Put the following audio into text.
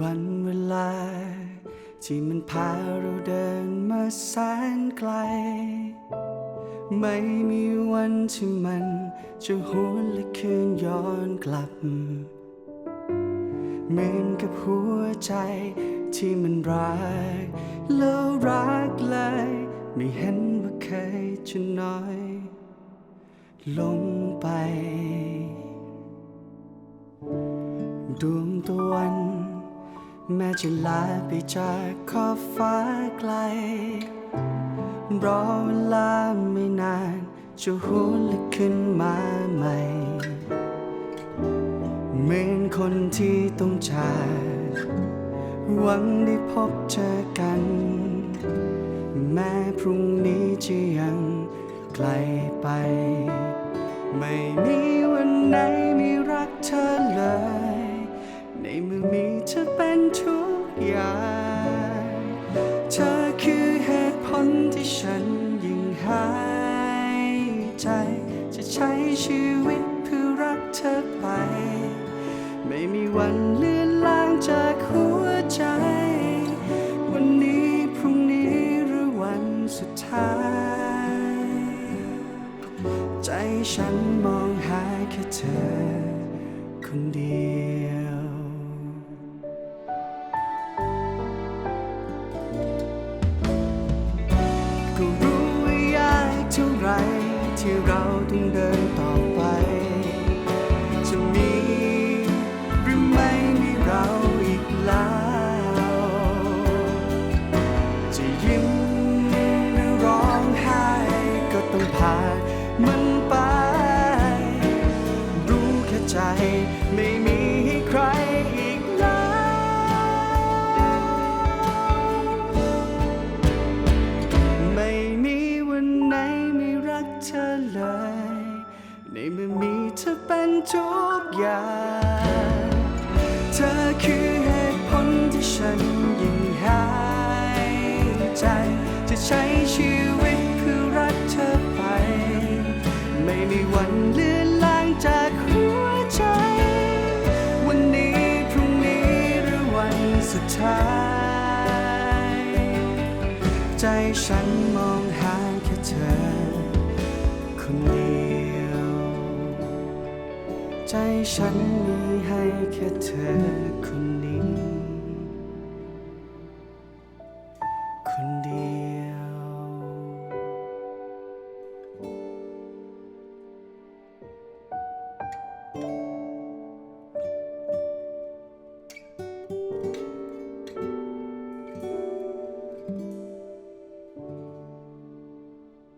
วันเวลา ที่มันพาเราเดินมาแสนไกล ไม่มีวันที่มันจะหวนและคืนย้อนกลับ เหมือนกับหัวใจที่มันรัก แล้วรักเลย ไม่เห็นว่าเคยจะน้อย ลงไปดวงตะวัน แม้จะลาไปจากขอบฟ้าไกล รอเวลาไม่นาน จะหวนและขึ้นมาใหม่เหมือนคนที่ต้องจากหวังได้พบเจอกัน แม้พรุ่งนี้จะยังไกลไป ไม่มีวันไหนไม่รักเธอเลยือมีเธอเป็นทุกอย่าง เธอคือเหตุผลที่ฉันยิ่งหายใจ จะใช้ชีวิตเพื่อรักเธอไป ไม่มีวันเลือนลางจากหัวใจ วันนี้พรุ่งนี้หรือวันสุดท้าย ใจฉันมองหาแค่เธอคนเดียว ดินต่อไป จะมีหรือไม่มีเราอีกแล้ว จะยิ้มหรือร้องไห้ก็ต้องผ่านมันไป รู้แค่ใจไม่มี เป็นทุกอย่าง เธอคือเหตุผลที่ฉันยิ่งหายใจ จะใช้ชีวิตเพื่อรักเธอไป ไม่มีวันเลือนลางจากหัวใจ วันนี้พรุ่งนี้หรือวันสุดท้าย ใจฉันมองหาแค่เธอ ใจฉันมีให้แค่เธอคนนี้